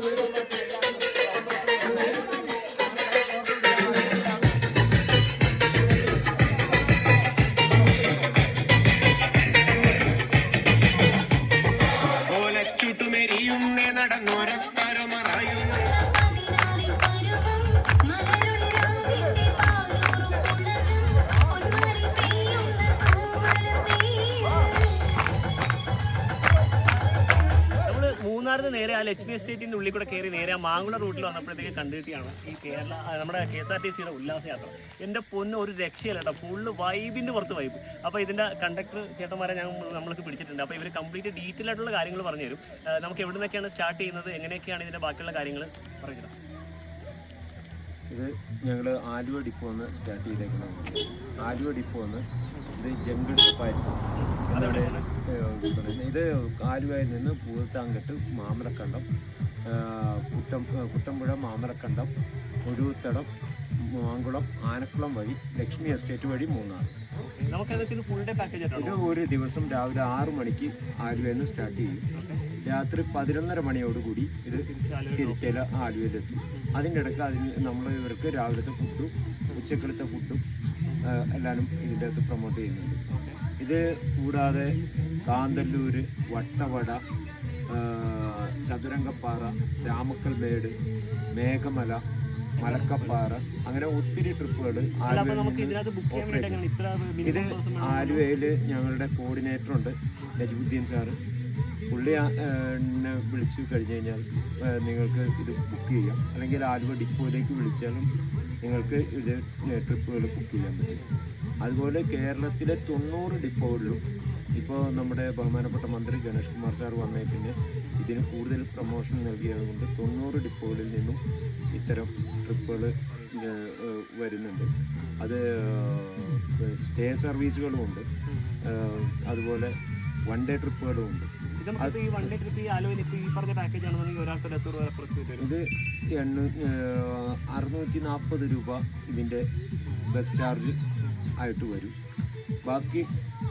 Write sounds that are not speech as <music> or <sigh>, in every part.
little <laughs> മൂന്നാറിന് നേരെ ആ ലക്ഷ്മി എസ്റ്റേറ്റിന്റെ ഉള്ളിൽ കൂടെ കയറി നേരെ ആ മാങ്കുള റൂട്ടിൽ വന്നപ്പോഴത്തേക്ക് കണ്ടിട്ടാണ് ഈ കേരള നമ്മുടെ കെ എസ് ആർ ടി സിയുടെ ഉല്ലാസയാത്ര. എന്റെ പൊന്ന് ഒരു രക്ഷയല്ല കേട്ടോ ഫുള്ള് വൈബിന്റെ പുറത്ത് വൈബ് അപ്പോൾ ഇതിന്റെ കണ്ടക്ടർ ചേട്ടന്മാരെ ഞാൻ നമ്മൾക്ക് പിടിച്ചിട്ടുണ്ട്. അപ്പോൾ ഇവർ കംപ്ലീറ്റ് ഡീറ്റെയിൽ ആയിട്ടുള്ള കാര്യങ്ങൾ പറഞ്ഞു തരും. നമുക്ക് എവിടെ നിന്നൊക്കെയാണ് സ്റ്റാർട്ട് ചെയ്യുന്നത്? എങ്ങനെയൊക്കെയാണ് ഇതിന്റെ ബാക്കിയുള്ള കാര്യങ്ങൾ പറഞ്ഞു ഇത് ഞങ്ങൾ ആലുവ ഡിപ്പോ നിന്ന് സ്റ്റാർട്ട് ചെയ്തേക്കുന്നത് ആലുവ ഡിപ്പോ നിന്ന് ഇത് ജംഗിൾ സഫാരി അതവിടെ ഇത് ആലുവയിൽ നിന്ന് പൂത്താങ്കെട്ട് മാമലക്കണ്ടം കുട്ടം കുട്ടമ്പുഴ മാമലക്കണ്ടം ഒഴുത്തടം മാങ്കുളം ആനക്കുളം വഴി ലക്ഷ്മി എസ്റ്റേറ്റ് വഴി മൂന്നാർ. ഇത് ഒരു ദിവസം രാവിലെ ആറു മണിക്ക് ആലുവയിൽ നിന്ന് സ്റ്റാർട്ട് ചെയ്യും. രാത്രി പതിനൊന്നര മണിയോടുകൂടി ഇത് തിരിച്ചേല ആലുവയിലെത്തും. അതിന്റെ ഇടയ്ക്ക് അതിന് നമ്മൾ ഇവർക്ക് രാവിലത്തെ ഫുഡും ഉച്ചക്കലത്തെ ഫുഡും എല്ലാവരും ഇതിന്റെ അകത്ത് പ്രൊമോട്ട് ചെയ്യുന്നുണ്ട്. ഇത് കൂടാതെ കാന്തല്ലൂർ വട്ടവട ചതുരംഗപ്പാറ രാമക്കൽ മേട് മേഘമല മലക്കപ്പാറ അങ്ങനെ ഒത്തിരി ട്രിപ്പുകൾ ഇത്? ആലുവയിൽ ഞങ്ങളുടെ കോർഡിനേറ്റർ ഉണ്ട് നജുദ്ദീൻ സാറ്. പുള്ളി എന്നെ വിളിച്ചു കഴിഞ്ഞ് കഴിഞ്ഞാൽ നിങ്ങൾക്ക് ഇത് ബുക്ക് ചെയ്യാം. അല്ലെങ്കിൽ ആലുവ ഡിപ്പോയിലേക്ക് വിളിച്ചാലും നിങ്ങൾക്ക് ഇത് ട്രിപ്പുകൾ ബുക്ക് ചെയ്യാൻ പറ്റും. അതുപോലെ കേരളത്തിലെ തൊണ്ണൂറ് ഡിപ്പോകളിലും ഇപ്പോൾ നമ്മുടെ ബഹുമാനപ്പെട്ട മന്ത്രി ഗണേഷ് കുമാർ സാർ വന്നതിൽ പിന്നെ ഇതിന് കൂടുതൽ പ്രൊമോഷൻ നൽകിയതുകൊണ്ട് തൊണ്ണൂറ് ഡിപ്പോകളിൽ നിന്നും ഇത്തരം ട്രിപ്പുകൾ വരുന്നുണ്ട്. അത് സ്റ്റേ സർവീസുകളുമുണ്ട് അതുപോലെ വൺ ഡേ ട്രിപ്പുകളും ഉണ്ട്. ഇത് അറുന്നൂറ്റി നാൽപ്പത് രൂപ ഇതിന്റെ ബസ് ചാർജ് ആയിട്ട് വരും. ബാക്കി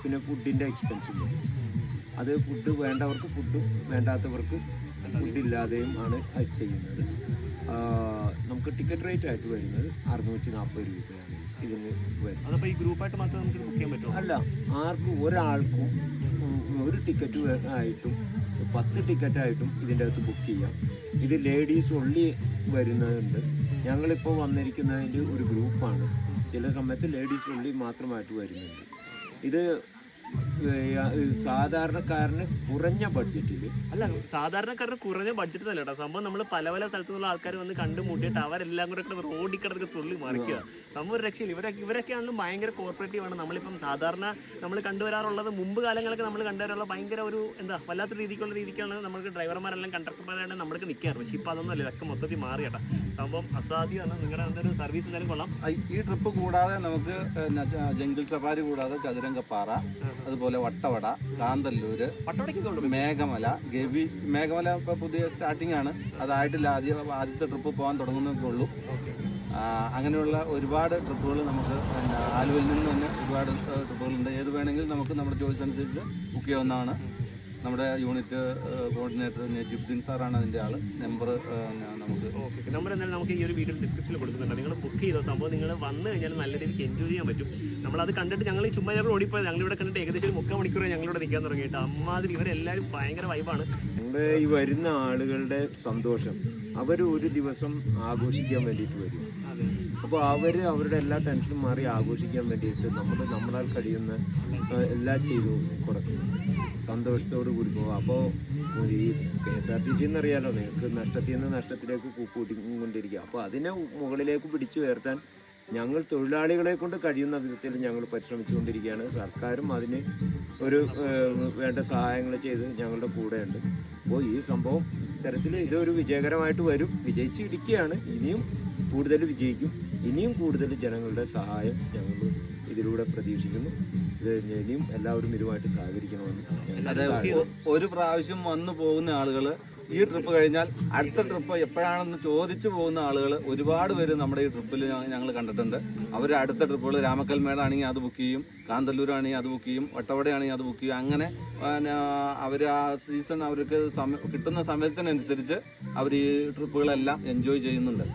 പിന്നെ ഫുഡിന്റെ എക്സ്പെൻസും വരും അത് ഫുഡ് വേണ്ടവർക്ക് ഫുഡും വേണ്ടാത്തവർക്ക് ഫുഡില്ലാതെയും ആണ് അത് ചെയ്യുന്നത്. നമുക്ക് ടിക്കറ്റ് റേറ്റ് ആയിട്ട് വരുന്നത് അറുന്നൂറ്റി നാൽപ്പത് രൂപയാണ് ഇതിന് വരുന്നത്. അല്ല ആർക്കും ഒരാൾക്കും ഒരു ടിക്കറ്റ് ആയിട്ടും പത്ത് ടിക്കറ്റായിട്ടും ഇതിന്റെ അകത്ത് ബുക്ക് ചെയ്യാം. ഇത് ലേഡീസ് ഒള്ളി വരുന്നുണ്ട് ഞങ്ങളിപ്പോൾ വന്നിരിക്കുന്നതിന്റെ ഒരു ഗ്രൂപ്പാണ് ചില സമയത്ത് ലേഡീസ് ഒള്ളി മാത്രമായിട്ട് വരുന്നുണ്ട്. ഇത് സാധാരണക്കാരന് കുറഞ്ഞ ബഡ്ജറ്റിൽ അല്ല സാധാരണക്കാരന് കുറഞ്ഞ ബഡ്ജറ്റ് തന്നെ കേട്ടോ. സംഭവം നമ്മൾ പല പല സ്ഥലത്തുനിന്നുള്ള ആൾക്കാർ വന്ന് കണ്ടുമുട്ടിയിട്ട് അവരെല്ലാം കൂടെ കിടന്ന് റോഡിൽ കിടന്ന് തുള്ളി മറിക്കുക. സംഭവം ഒരു രക്ഷയില്ല. ഇവരൊക്കെ ഇവരൊക്കെ ആണെങ്കിലും ഭയങ്കര കോർപ്പറേറ്റീവ് ആണ്. നമ്മളിപ്പം സാധാരണ നമ്മൾ കണ്ടുവരാറുള്ളത് മുമ്പ് കാലങ്ങളൊക്കെ നമ്മൾ കണ്ടുവരാറുള്ള ഭയങ്കര ഒരു എന്താ വല്ലാത്ത രീതിക്കുള്ള രീതിക്കാണ് നമുക്ക് ഡ്രൈവർമാരെല്ലാം കണ്ടക്ടർമാരാണ് നമ്മൾക്ക് നിൽക്കാറ് പക്ഷേ ഇപ്പം അതൊന്നും അല്ല. ഇതൊക്കെ മൊത്തത്തിൽ മാറി കേട്ടോ. സംഭവം അസാധ്യമാണ് നിങ്ങളുടെ എന്തൊരു സർവീസ് എന്തായാലും കൊള്ളാം. ഈ ട്രിപ്പ് കൂടാതെ നമുക്ക് ജംഗിൾ സഫാരി കൂടാതെ ചതുരംഗപ്പാറ അതുപോലെ വട്ടവട കാന്തല്ലൂര് മേഘമല ഗവി മേഘമല ഇപ്പോൾ പുതിയ സ്റ്റാർട്ടിംഗ് ആണ്. അതായിട്ടില്ല ആദ്യ ആദ്യത്തെ ട്രിപ്പ് പോകാൻ തുടങ്ങുന്നതേ ഉള്ളൂ. അങ്ങനെയുള്ള ഒരുപാട് ട്രിപ്പുകൾ നമുക്ക് ആലുവയിൽ നിന്ന് തന്നെ ഒരുപാട് ട്രിപ്പുകളുണ്ട് ഏത് വേണമെങ്കിലും നമുക്ക് നമ്മുടെ ചോയ്സ് അനുസരിച്ച് ബുക്ക് ചെയ്യാവുന്നതാണ്. നമ്മുടെ യൂണിറ്റ് കോർഡിനേറ്റർ നജുദ്ദീൻ സാറാണ് അതിന്റെ ആൾ നമ്പർ നമുക്ക് ഓക്കെ നമ്പർ എന്തായാലും നമുക്ക് ഈ ഒരു വീഡിയോ ഡിസ്ക്രിപ്ഷനിൽ കൊടുക്കുന്നുണ്ട്. നിങ്ങൾ ബുക്ക് ചെയ്ത? സംഭവം നിങ്ങൾ വന്നു കഴിഞ്ഞാൽ നല്ല രീതിക്ക് എൻജോയ് ചെയ്യാൻ പറ്റും. നമ്മളത് കണ്ടിട്ട് ഞങ്ങൾ ഈ ചുമ്മാ ഞങ്ങൾ ഓടിപ്പോയത്. ഞങ്ങളിവിടെ കണ്ടിട്ട് ഏകദേശം ഒരു മുക്കാൽ മണിക്കൂർ ഞങ്ങളിവിടെ നിൽക്കാൻ തുടങ്ങിയിട്ട് അമ്മാതിരി ഇവരെല്ലാവരും ഭയങ്കര വൈബാണ് നമ്മുടെ ഈ വരുന്ന ആളുകളുടെ സന്തോഷം. അവർ ഒരു ദിവസം ആഘോഷിക്കാൻ വേണ്ടിയിട്ട് വരും. അപ്പോൾ അവർ അവരുടെ എല്ലാ ടെൻഷനും മാറി ആഘോഷിക്കാൻ വേണ്ടിയിട്ട് നമ്മൾ നമ്മളാൽ കഴിയുന്ന എല്ലാ എല്ലാം ചെയ്തു കൊടുക്കും. സന്തോഷത്തോടു കൂടി പോകും. അപ്പോൾ ഈ K S R T C എന്നറിയാലോ നിങ്ങൾക്ക് നഷ്ടത്തിൽ നിന്ന് നഷ്ടത്തിലേക്ക് കൂട്ടിക്കൊണ്ടിരിക്കുക. അപ്പോൾ അതിനെ മുകളിലേക്ക് പിടിച്ചു ഉയർത്താൻ ഞങ്ങൾ തൊഴിലാളികളെ കൊണ്ട് കഴിയുന്ന വിധത്തിൽ ഞങ്ങൾ പരിശ്രമിച്ചുകൊണ്ടിരിക്കുകയാണ്. സർക്കാരും അതിന് ഒരു വേണ്ട സഹായങ്ങൾ ചെയ്ത് ഞങ്ങളുടെ കൂടെയുണ്ട്. അപ്പോൾ ഈ സംഭവം ഇത്തരത്തിൽ ഇതൊരു വിജയകരമായിട്ട് വരും. വിജയിച്ചിരിക്കുകയാണ്. ഇനിയും കൂടുതൽ വിജയിക്കും. ഇനിയും കൂടുതൽ ജനങ്ങളുടെ സഹായം ഞങ്ങൾ ഇതിലൂടെ പ്രതീക്ഷിക്കുന്നു. ഇനിയും എല്ലാവരും ഇതുമായിട്ട് സഹകരിക്കണമെന്ന് ഒരു പ്രാവശ്യം വന്നു പോകുന്ന ആളുകൾ ഈ ട്രിപ്പ് കഴിഞ്ഞാൽ അടുത്ത ട്രിപ്പ് എപ്പോഴാണെന്ന് ചോദിച്ചു പോകുന്ന ആളുകൾ ഒരുപാട് പേര് നമ്മുടെ ഈ ട്രിപ്പിൽ ഞങ്ങൾ കണ്ടിട്ടുണ്ട്. അവർ അടുത്ത ട്രിപ്പുകൾ രാമക്കൽമേടാണെങ്കിൽ അത് ബുക്ക് ചെയ്യും കാന്തല്ലൂരാണെങ്കിൽ അത് ബുക്ക് ചെയ്യും വട്ടവടയാണെങ്കിൽ അത് ബുക്ക് ചെയ്യും. അങ്ങനെ അവർ ആ സീസൺ അവർക്ക് കിട്ടുന്ന സമയത്തിനനുസരിച്ച് അവർ ഈ ട്രിപ്പുകളെല്ലാം എൻജോയ് ചെയ്യുന്നുണ്ട്.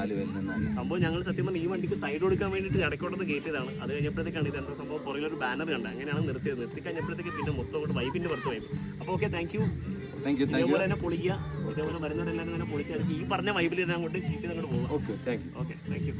ആലുവയിൽ നിന്ന് സംഭവം ഞങ്ങൾ സത്യം പറഞ്ഞാൽ ഈ വണ്ടിക്ക് സൈഡ് കൊടുക്കാൻ വേണ്ടിയിട്ട് ഇടയ്ക്കോട്ടൊന്ന് കയറ്റിയതാണ് അത് കഴിഞ്ഞപ്പോഴത്തേക്കാണ് ഇത് എന്താ സംഭവം? പുറകിലൊരു ബാനർ കണ്ട് അങ്ങനെയാണ് നിർത്തിയത്. നിർത്തി കഴിഞ്ഞപ്പോഴത്തേക്ക് പിന്നെ മൊത്തം കൊണ്ട് വൈബിന്റെ പുറത്ത് വൈബ് അപ്പോൾ okay thank thank you thank you ഇതേപോലെ തന്നെ പൊളിക്കുക. ഇതേപോലെ വരുന്നവരെല്ലാവരും തന്നെ പൊളിച്ചാൽ ഈ പറഞ്ഞ വൈബിൽ തന്നെ അങ്ങോട്ട് ജീപ്പിൽ അങ്ങോട്ട് പോകാം okay thank you okay thank you